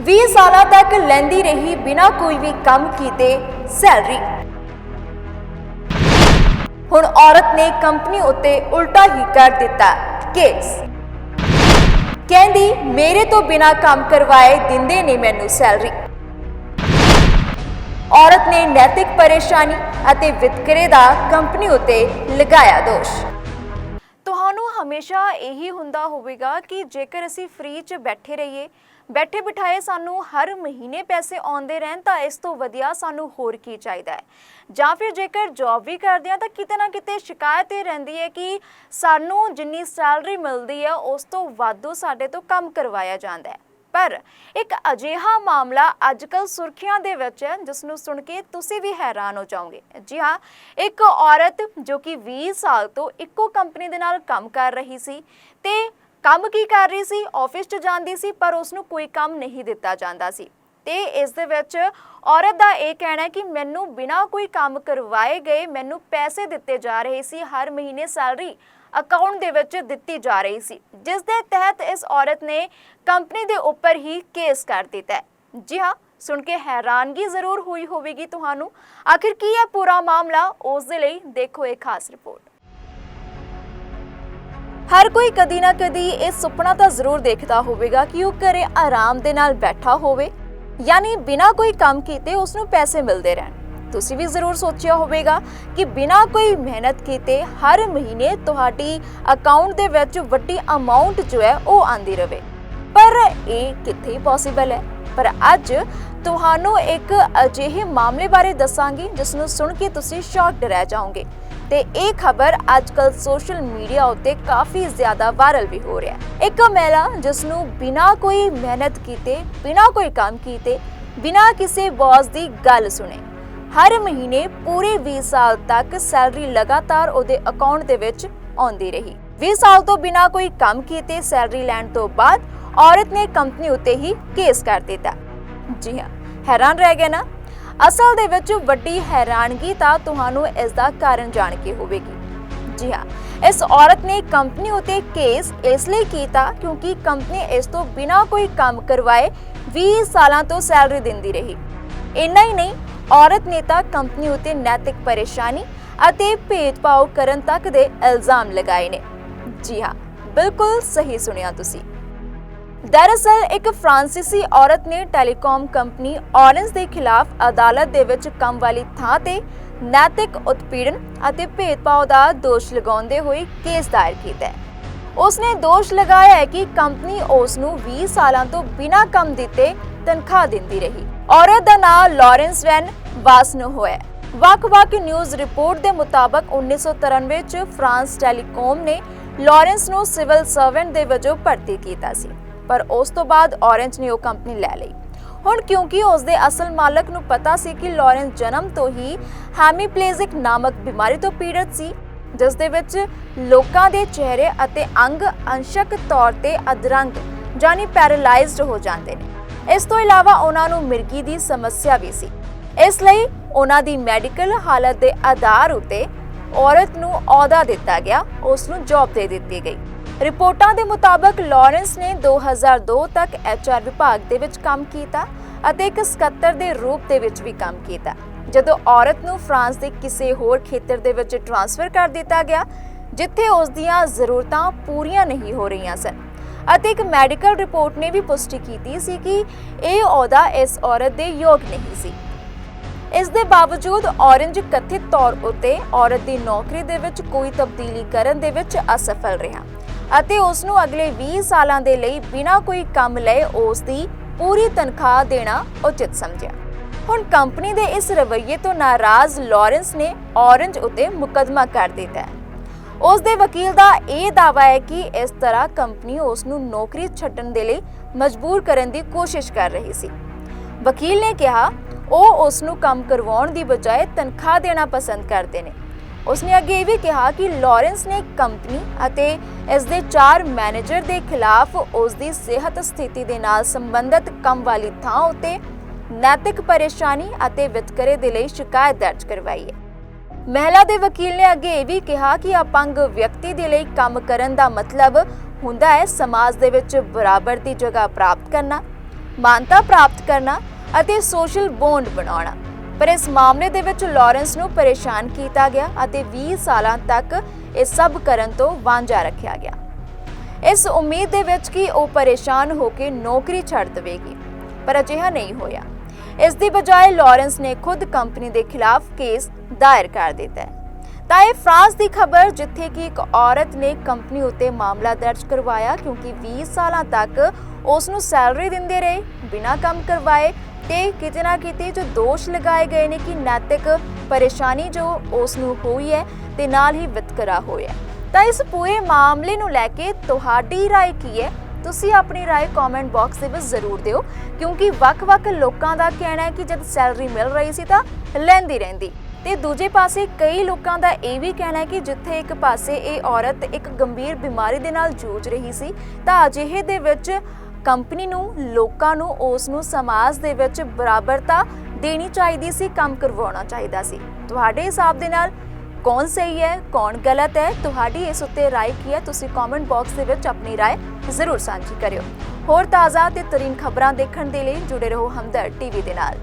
20 ਸਾਲਾਂ ਤੱਕ ਲੈਂਦੀ ਰਹੀ, ਬਿਨਾਂ ਕੋਈ ਵੀ ਕੰਮ ਕੀਤੇ ਸੈਲਰੀ। ਹੁਣ ਔਰਤ ਨੇ ਕੰਪਨੀ ਉੱਤੇ ਉਲਟਾ ਹੀ ਕਰ ਦਿੱਤਾ, ਕੇਸ। ਕਹਿੰਦੀ, ਮੇਰੇ ਤੋਂ ਬਿਨਾਂ ਕੰਮ ਕਰਵਾਏ ਦਿੰਦੇ ਨੇ ਮੈਨੂੰ ਸੈਲਰੀ। ਔਰਤ ਨੇ ਨੈਤਿਕ ਪਰੇਸ਼ਾਨੀ ਅਤੇ ਵਿਤਕਰੇ ਦਾ ਕੰਪਨੀ ਉੱਤੇ ਲਗਾਇਆ ਦੋਸ਼। ਤੁਹਾਨੂੰ ਹਮੇਸ਼ਾ ਇਹੀ ਹੁੰਦਾ ਹੋਵੇਗਾ ਕਿ ਜੇਕਰ ਅਸੀਂ ਫ੍ਰੀ 'ਚ ਬੈਠੇ ਰਹੀਏ ਬੈਠੇ ਬਿਠਾਏ ਸਾਨੂੰ ਹਰ ਮਹੀਨੇ ਪੈਸੇ ਆਉਂਦੇ ਰਹਿਣ ਤਾਂ ਇਸ ਤੋਂ ਵਧੀਆ ਸਾਨੂੰ ਹੋਰ ਕੀ ਚਾਹੀਦਾ ਹੈ? ਜਾਂ ਫਿਰ ਜੇਕਰ ਜੌਬ ਵੀ ਕਰਦੇ ਆ ਤਾਂ ਕਿਤੇ ਨਾ ਕਿਤੇ ਸ਼ਿਕਾਇਤ ਇਹ ਰਹਿੰਦੀ ਹੈ ਕਿ ਸਾਨੂੰ ਜਿੰਨੀ ਸੈਲਰੀ ਮਿਲਦੀ ਹੈ, ਉਸ ਤੋਂ ਵਾਧੂ ਸਾਡੇ ਤੋਂ ਕੰਮ ਕਰਵਾਇਆ ਜਾਂਦਾ ਹੈ। ਪਰ ਇੱਕ ਅਜਿਹਾ ਮਾਮਲਾ ਅੱਜਕੱਲ ਸੁਰਖੀਆਂ ਦੇ ਵਿੱਚ ਹੈ ਜਿਸ ਨੂੰ ਸੁਣ ਕੇ ਤੁਸੀਂ ਵੀ ਹੈਰਾਨ ਹੋ ਜਾਓਗੇ। ਜੀ ਹਾਂ, ਇੱਕ ਔਰਤ ਜੋ ਕਿ 20 ਸਾਲ ਤੋਂ ਇੱਕੋ ਕੰਪਨੀ ਦੇ ਨਾਲ ਕੰਮ ਕਰ ਰਹੀ ਸੀ ਤੇ ਕੰਮ ਕੀ ਕਰ ਰਹੀ ਸੀ? ਆਫਿਸ 'ਚ ਜਾਂਦੀ ਸੀ, ਪਰ ਉਸ ਨੂੰ ਕੋਈ ਕੰਮ ਨਹੀਂ ਦਿੱਤਾ ਜਾਂਦਾ ਸੀ। ਤੇ ਇਸ ਦੇ ਵਿੱਚ ਔਰਤ ਦਾ ਇਹ ਕਹਿਣਾ ਹੈ ਕਿ ਮੈਨੂੰ ਬਿਨਾਂ ਕੋਈ ਕੰਮ ਕਰਵਾਏ ਗਏ, ਮੈਨੂੰ ਪੈਸੇ ਦਿੱਤੇ ਜਾ ਰਹੇ ਸੀ, ਹਰ ਮਹੀਨੇ ਸੈਲਰੀ ਅਕਾਊਂਟ ਦੇ ਵਿੱਚ ਦਿੱਤੀ ਜਾ ਰਹੀ ਸੀ। ਜਿਸ ਦੇ ਤਹਿਤ ਇਸ ਔਰਤ ਨੇ ਕੰਪਨੀ ਦੇ ਉੱਪਰ ਹੀ ਕੇਸ ਕਰ ਦਿੱਤਾ ਜੀ ਹਾਂ, ਸੁਣ ਕੇ ਹੈਰਾਨਗੀ ਜ਼ਰੂਰ ਹੋਈ ਹੋਵੇਗੀ ਤੁਹਾਨੂੰ। ਆਖਿਰ ਕੀ ਹੈ ਪੂਰਾ ਮਾਮਲਾ? ਉਸ ਦੇ ਲਈ ਦੇਖੋ ਇਹ ਖਾਸ ਰਿਪੋਰਟ। ਹਰ ਕੋਈ ਕਦੀ ਨਾ ਕਦੀ ਇਹ ਸੁਪਨਾ ਤਾਂ ਜ਼ਰੂਰ ਦੇਖਦਾ ਹੋਵੇਗਾ ਕਿ ਉਹ ਘਰੇ ਆਰਾਮ ਦੇ ਨਾਲ ਬੈਠਾ ਹੋਵੇ, ਯਾਨੀ ਬਿਨਾਂ ਕੋਈ ਕੰਮ ਕੀਤੇ ਉਸ ਨੂੰ ਪੈਸੇ ਮਿਲਦੇ ਰਹਿਣ। ਤੁਸੀਂ ਵੀ ਜ਼ਰੂਰ ਸੋਚਿਆ ਹੋਵੇਗਾ ਕਿ ਬਿਨਾਂ ਕੋਈ ਮਿਹਨਤ ਕੀਤੇ ਹਰ ਮਹੀਨੇ ਤੁਹਾਡੀ ਅਕਾਊਂਟ ਦੇ ਵਿੱਚ ਵੱਡੀ ਅਮਾਉਂਟ ਜੋ ਹੈ ਉਹ ਆਂਦੀ ਰਵੇ। ਪਰ ਇਹ ਕਿੱਥੇ ਪੋਸੀਬਲ ਹੈ? ਪਰ ਅੱਜ ਤੁਹਾਨੂੰ ਇੱਕ ਅਜਿਹੇ ਮਾਮਲੇ ਬਾਰੇ ਦੱਸਾਂਗੀ, ਜਿਸ ਨੂੰ ਸੁਣ ਕੇ ਤੁਸੀਂ ਸ਼ੌਕਡ ਰਹਿ ਜਾਓਗੇ। ਤੇ ਇਹ ਖਬਰ ਅੱਜਕੱਲ ਸੋਸ਼ਲ ਮੀਡੀਆ ਉੱਤੇ ਕਾਫੀ ਜ਼ਿਆਦਾ ਵਾਇਰਲ ਵੀ ਹੋ ਰਿਹਾ ਹੈ। ਇੱਕ ਮਹਿਲਾ ਜਿਸ ਨੂੰ ਬਿਨਾਂ ਕੋਈ ਮਿਹਨਤ ਕੀਤੇ, ਬਿਨਾਂ ਕੋਈ ਕੰਮ ਕੀਤੇ, ਬਿਨਾਂ ਕਿਸੇ ਬੌਸ ਦੀ ਗੱਲ ਸੁਣੇ, ਹਰ ਮਹੀਨੇ ਪੂਰੇ 20 ਸਾਲ ਤੱਕ ਸੈਲਰੀ ਲਗਾਤਾਰ ਉਹਦੇ ਅਕਾਊਂਟ ਦੇ ਵਿੱਚ ਆਉਂਦੀ ਰਹੀ। 20 ਸਾਲ ਤੋਂ ਬਿਨਾਂ ਕੋਈ ਕੰਮ ਕੀਤੇ ਸੈਲਰੀ ਲੈਣ ਤੋਂ ਬਾਅਦ ਔਰਤ ਨੇ ਕੰਪਨੀ ਉੱਤੇ ਹੀ ਕੇਸ ਕਰ ਦਿੱਤਾ। ਜੀ ਹਾਂ, ਹੈਰਾਨ ਰਹਿ ਗਏ ਨਾ? ਅਸਲ ਦੇ ਵਿੱਚ ਵੱਡੀ ਹੈਰਾਨਗੀ ਤਾਂ ਤੁਹਾਨੂੰ ਇਸ ਦਾ ਕਾਰਨ ਜਾਣ ਕੇ ਹੋਵੇਗੀ। ਜੀ ਹਾਂ, ਇਸ ਔਰਤ ਨੇ ਕੰਪਨੀ ਉਤੇ ਕੇਸ ਇਸ ਲਈ ਕੀਤਾ ਕਿਉਂਕਿ ਕੰਪਨੀ ਇਸ ਤੋਂ ਬਿਨਾਂ ਕੋਈ ਕੰਮ ਕਰਵਾਏ 20 ਸਾਲਾਂ ਤੋਂ ਸੈਲਰੀ ਦਿੰਦੀ ਰਹੀ। ਇੰਨਾ ਹੀ ਨਹੀਂ, ਔਰਤ ਨੇ ਤਾਂ ਕੰਪਨੀ ਉਤੇ ਨੈਤਿਕ ਪਰੇਸ਼ਾਨੀ ਅਤੇ ਭੇਦਭਾਵ ਕਰਨ ਤੱਕ ਦੇ ਇਲਜ਼ਾਮ ਲਗਾਏ ਨੇ। ਜੀ ਹਾਂ, ਬਿਲਕੁਲ ਸਹੀ ਸੁਣਿਆ ਤੁਸੀਂ। ਦਰਅਸਲ, ਇੱਕ ਫ੍ਰਾਂਸੀਸੀ ਔਰਤ ਨੇ ਟੈਲੀਕਾਮ ਕੰਪਨੀ ਔਰੰਜ ਦੇ ਖਿਲਾਫ ਅਦਾਲਤ ਦੇ ਵਿੱਚ ਕੰਮ ਵਾਲੀ ਥਾਂ ਤੇ ਨੈਤਿਕ ਉਤਪੀੜਨ ਅਤੇ ਭੇਦਭਾਵ ਦਾ ਦੋਸ਼ ਲਗਾਉਂਦੇ ਹੋਏ ਕੇਸ ਦਾਇਰ ਕੀਤਾ ਹੈ। ਉਸਨੇ ਦੋਸ਼ ਲਗਾਇਆ ਹੈ ਕਿ ਕੰਪਨੀ ਉਸ ਨੂੰ 20 ਸਾਲਾਂ ਤੋਂ ਬਿਨਾਂ ਕੰਮ ਦਿੱਤੇ ਤਨਖਾਹ ਦਿੰਦੀ ਰਹੀ। ਔਰਤ ਦਾ ਨਾਮ ਲਾਰੈਂਸ ਵੈਨ ਵਾਸਨੋ ਹੈ। ਵੱਖ-ਵੱਖ ਨਿਊਜ਼ ਰਿਪੋਰਟ ਦੇ ਮੁਤਾਬਕ 1993 ਚ ਫਰਾਂਸ ਟੈਲੀਕਾਮ ਨੇ ਲਾਰੈਂਸ ਨੂੰ ਸਿਵਲ ਸਰਵੈਂਟ ਦੇ ਵਜੋਂ ਭਰਤੀ ਕੀਤਾ ਸੀ। ਪਰ ਉਸ ਤੋਂ ਬਾਅਦ ਔਰੰਜ ਨੇ ਉਹ ਕੰਪਨੀ ਲੈ ਲਈ। ਹੁਣ ਕਿਉਂਕਿ ਉਸ ਦੇ ਅਸਲ ਮਾਲਕ ਨੂੰ ਪਤਾ ਸੀ ਕਿ ਲਾਰੈਂਸ ਜਨਮ ਤੋਂ ਹੀ ਹੈਮੀਪਲੇਜ਼ਿਕ ਨਾਮਕ ਬਿਮਾਰੀ ਤੋਂ ਪੀੜਤ ਸੀ, ਜਿਸ ਦੇ ਵਿੱਚ ਲੋਕਾਂ ਦੇ ਚਿਹਰੇ ਅਤੇ ਅੰਗ ਅੰਸ਼ਕ ਤੌਰ ਤੇ ਅਧਰੰਗ ਜਾਨੀ ਪੈਰਾਲਾਈਜ਼ਡ ਹੋ ਜਾਂਦੇ ਨੇ। ਇਸ ਤੋਂ ਇਲਾਵਾ ਉਹਨਾਂ ਨੂੰ ਮਿਰਗੀ ਦੀ ਸਮੱਸਿਆ ਵੀ ਸੀ। ਇਸ ਲਈ ਉਹਨਾਂ ਦੀ ਮੈਡੀਕਲ ਹਾਲਤ ਦੇ ਆਧਾਰ ਉਤੇ ਔਰਤ ਨੂੰ ਅਹੁਦਾ ਦਿੱਤਾ ਗਿਆ, ਉਸ ਨੂੰ ਜੌਬ ਦੇ ਦਿੱਤੀ ਗਈ। ਰਿਪੋਰਟਾਂ ਦੇ ਮੁਤਾਬਕ ਲਾਰੈਂਸ ਨੇ 2002 ਤੱਕ ਐਚਆਰ ਵਿਭਾਗ ਦੇ ਵਿੱਚ ਕੰਮ ਕੀਤਾ ਅਤੇ ਇੱਕ ਸਕੱਤਰ ਦੇ ਰੂਪ ਦੇ ਵਿੱਚ ਵੀ ਕੰਮ ਕੀਤਾ। ਜਦੋਂ ਔਰਤ ਨੂੰ ਫਰਾਂਸ ਦੇ ਕਿਸੇ ਹੋਰ ਖੇਤਰ ਦੇ ਵਿੱਚ ਟ੍ਰਾਂਸਫਰ ਕਰ ਦਿੱਤਾ ਗਿਆ, ਜਿੱਥੇ ਉਸ ਦੀਆਂ ਜ਼ਰੂਰਤਾਂ ਪੂਰੀਆਂ ਨਹੀਂ ਹੋ ਰਹੀਆਂ ਸਨ। ਅਤੇ ਇੱਕ ਮੈਡੀਕਲ ਰਿਪੋਰਟ ਨੇ ਵੀ ਪੁਸ਼ਟੀ ਕੀਤੀ ਸੀ ਕਿ ਇਹ ਅਹੁਦਾ ਇਸ ਔਰਤ ਦੇ ਯੋਗ ਨਹੀਂ ਸੀ। ਇਸ ਦੇ ਬਾਵਜੂਦ ਔਰੰਜ ਕਥਿਤ ਤੌਰ ਉਤੇ ਔਰਤ ਦੀ ਨੌਕਰੀ ਦੇ ਵਿੱਚ ਕੋਈ ਤਬਦੀਲੀ ਕਰਨ ਦੇ ਵਿੱਚ ਅਸਫਲ ਰਿਹਾ। ਅਤੇ ਉਸ ਨੂੰ ਅਗਲੇ 20 ਸਾਲਾਂ ਦੇ ਲਈ ਬਿਨਾਂ ਕੋਈ ਕੰਮ ਲਏ ਉਸ ਦੀ ਪੂਰੀ ਤਨਖਾਹ ਦੇਣਾ ਉਚਿਤ ਸਮਝਿਆ। ਹੁਣ ਕੰਪਨੀ ਦੇ ਇਸ ਰਵੱਈਏ ਤੋਂ ਨਾਰਾਜ਼ ਲਾਰੈਂਸ ਨੇ ਔਰੰਜ ਉਤੇ ਮੁਕਦਮਾ ਕਰ ਦਿੱਤਾ ਹੈ। ਉਸ ਦੇ ਵਕੀਲ ਦਾ ਇਹ ਦਾਅਵਾ ਹੈ ਕਿ ਇਸ ਤਰ੍ਹਾਂ ਕੰਪਨੀ ਉਸ ਨੂੰ ਨੌਕਰੀ ਛੱਡਣ ਦੇ ਲਈ ਮਜਬੂਰ ਕਰਨ ਦੀ ਕੋਸ਼ਿਸ਼ ਕਰ ਰਹੀ ਸੀ। ਵਕੀਲ ਨੇ ਕਿਹਾ, ਉਹ ਉਸ ਨੂੰ ਕੰਮ ਕਰਵਾਉਣ ਦੀ ਬਜਾਏ ਤਨਖਾਹ ਦੇਣਾ ਪਸੰਦ ਕਰਦੇ ਨੇ। ਉਸਨੇ ਅੱਗੇ ਇਹ ਵੀ ਕਿਹਾ ਕਿ ਲਾਰੈਂਸ ਨੇ ਕੰਪਨੀ ਅਤੇ ਇਸ ਦੇ ਚਾਰ ਮੈਨੇਜਰ ਦੇ ਖਿਲਾਫ ਉਸ ਦੀ ਸਿਹਤ ਸਥਿਤੀ ਦੇ ਨਾਲ ਸੰਬੰਧਿਤ ਕੰਮ ਵਾਲੀ ਥਾਂ ਉਤੇ ਨੈਤਿਕ ਪਰੇਸ਼ਾਨੀ ਅਤੇ ਵਿਤਕਰੇ ਦੇ ਲਈ ਸ਼ਿਕਾਇਤ ਦਰਜ ਕਰਵਾਈ ਹੈ। ਮਹਿਲਾ ਦੇ ਵਕੀਲ ਨੇ ਅੱਗੇ ਇਹ ਵੀ ਕਿਹਾ ਕਿ ਅਪੰਗ ਵਿਅਕਤੀ ਦੇ ਲਈ ਕੰਮ ਕਰਨ ਦਾ ਮਤਲਬ ਹੁੰਦਾ ਹੈ ਸਮਾਜ ਦੇ ਵਿੱਚ ਬਰਾਬਰ ਦੀ ਜਗ੍ਹਾ ਪ੍ਰਾਪਤ ਕਰਨਾ, ਮਾਨਤਾ ਪ੍ਰਾਪਤ ਕਰਨਾ ਅਤੇ ਸੋਸ਼ਲ ਬੌਂਡ ਬਣਾਉਣਾ। ਪਰ ਇਸ ਮਾਮਲੇ ਦੇ ਵਿੱਚ ਲਾਰੈਂਸ ਨੂੰ ਪਰੇਸ਼ਾਨ ਕੀਤਾ ਗਿਆ ਅਤੇ 20 ਸਾਲਾਂ ਤੱਕ ਇਹ ਸਭ ਕਰਨ ਤੋਂ ਵਾਂਝਾ ਰੱਖਿਆ ਗਿਆ। ਇਸ ਉਮੀਦ ਦੇ ਵਿੱਚ ਕਿ ਉਹ ਪਰੇਸ਼ਾਨ ਹੋ ਕੇ ਨੌਕਰੀ ਛੱਡ ਦੇਵੇਗੀ, ਪਰ ਅਜਿਹਾ ਨਹੀਂ ਹੋਇਆ। ਇਸ ਦੀ ਬਜਾਏ ਲਾਰੈਂਸ ਨੇ ਖੁਦ ਕੰਪਨੀ ਦੇ ਖਿਲਾਫ ਕੇਸ ਦਾਇਰ ਕਰ ਦਿੱਤਾ ਹੈ। ਤਾਂ ਇਹ ਫਰਾਂਸ ਦੀ ਖਬਰ ਜਿੱਥੇ ਕਿ ਇੱਕ ਔਰਤ ਨੇ ਕੰਪਨੀ ਉੱਤੇ ਮਾਮਲਾ ਦਰਜ ਕਰਵਾਇਆ ਕਿਉਂਕਿ 20 ਸਾਲਾਂ ਤੱਕ ਉਸ ਨੂੰ ਸੈਲਰੀ ਦਿੰਦੇ ਰਹੇ, ਬਿਨਾਂ ਕੰਮ ਕਰਵਾਏ ਤੇ ਕਿਤੇ ਨਾ ਕਿਤੇ ਜੋ ਦੋਸ਼ ਲਗਾਏ ਗਏ ਨੇ ਕਿ ਨੈਤਿਕ ਪਰੇਸ਼ਾਨੀ ਜੋ ਉਸ ਨੂੰ ਹੋਈ ਹੈ ਤੇ ਨਾਲ ਹੀ ਵਿਤਕਰਾ ਹੋਇਆ ਤਾਂ ਇਸ ਪੂਰੇ ਮਾਮਲੇ ਨੂੰ ਲੈ ਕੇ ਤੁਹਾਡੀ رائے ਕੀ ਹੈ ਤੁਸੀਂ ਆਪਣੀ رائے ਕਮੈਂਟ ਬਾਕਸ ਦੇ ਵਿੱਚ ਜ਼ਰੂਰ ਦਿਓ ਕਿਉਂਕਿ ਵੱਖ-ਵੱਖ ਲੋਕਾਂ ਦਾ ਕਹਿਣਾ ਹੈ ਕਿ ਜਦ ਸੈਲਰੀ ਮਿਲ ਰਹੀ ਸੀ ਤਾਂ ਲੈਂਦੀ ਰਹਿੰਦੀ ਤੇ ਦੂਜੇ ਪਾਸੇ ਕਈ ਲੋਕਾਂ ਦਾ ਇਹ ਵੀ ਕਹਿਣਾ ਹੈ ਕਿ ਜਿੱਥੇ ਇੱਕ ਪਾਸੇ ਇਹ ਔਰਤ ਇੱਕ ਗੰਭੀਰ ਬਿਮਾਰੀ ਦੇ ਨਾਲ ਜੂਝ ਰਹੀ ਸੀ ਤਾਂ ਅਜਿਹੇ ਦੇ ਵਿੱਚ ਕੰਪਨੀ ਨੂੰ ਲੋਕਾਂ ਨੂੰ ਉਸ ਨੂੰ ਸਮਾਜ ਦੇ ਵਿੱਚ ਬਰਾਬਰਤਾ ਦੇਣੀ ਚਾਹੀਦੀ ਸੀ ਕੰਮ ਕਰਵਾਉਣਾ ਚਾਹੀਦਾ ਸੀ ਤੁਹਾਡੇ ਹਿਸਾਬ ਦੇ ਨਾਲ ਕੌਣ ਸਹੀ ਹੈ ਕੌਣ ਗਲਤ ਹੈ ਤੁਹਾਡੀ ਇਸ ਉੱਤੇ رائے ਕੀ ਹੈ ਤੁਸੀਂ ਕਮੈਂਟ ਬਾਕਸ ਦੇ ਵਿੱਚ ਆਪਣੀ رائے ਜ਼ਰੂਰ ਸਾਂਝੀ ਕਰਿਓ ਹੋਰ ਤਾਜ਼ਾ ਤੇ ਤਰੀਨ ਖਬਰਾਂ ਦੇਖਣ ਦੇ ਲਈ ਜੁੜੇ ਰਹੋ ਹਮਦਰ ਟੀਵੀ ਦੇ ਨਾਲ